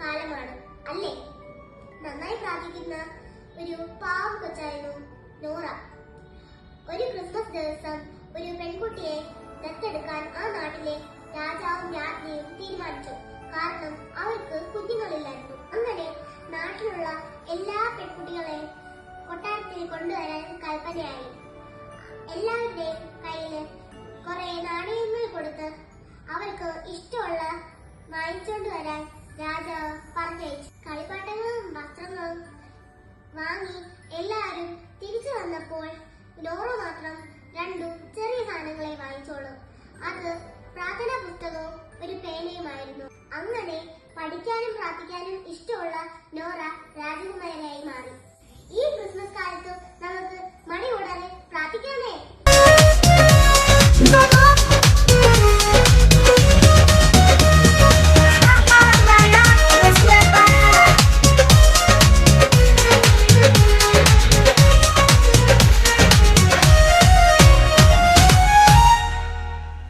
കാലമാണ് അല്ലേ? നന്നായി ഒരു നോറ. ക്രിസ്മസ് ദിവസം ഒരു പെൺകുട്ടിയെ ദത്തെടുക്കാൻ ആ നാട്ടിലെ രാജാവും രാജ്ഞിയും തീരുമാനിച്ചു കാരണം അവർക്ക് കുഞ്ഞുങ്ങളില്ലായിരുന്നു അങ്ങനെ നാട്ടിലുള്ള എല്ലാ പെൺകുട്ടികളെയും കൊട്ടാരത്തിൽ കൊണ്ടുവരാൻ കൽപ്പനയായി. എല്ലാവരുടെയും കയ്യിൽ കുറെ നാണയങ്ങൾ കൊടുത്ത് അവർക്ക് ഇഷ്ടമുള്ള വാങ്ങിച്ചുകൊണ്ട് വരാൻ രാജാവ് പറഞ്ഞയച്ചു. കളിപ്പാട്ടങ്ങളും വസ്ത്രങ്ങളും വാങ്ങി എല്ലാവരും തിരിച്ചു വന്നപ്പോൾ ഡോറ മാത്രം രണ്ടു ചെറിയ സാധനങ്ങളെ വാങ്ങിച്ചോളൂ. പേനയുമായിരുന്നു അങ്ങനെ പഠിക്കാനും പ്രാർത്ഥിക്കാനും ഇഷ്ടമുള്ള നോറ രാജകുമാരിയായി മാറി.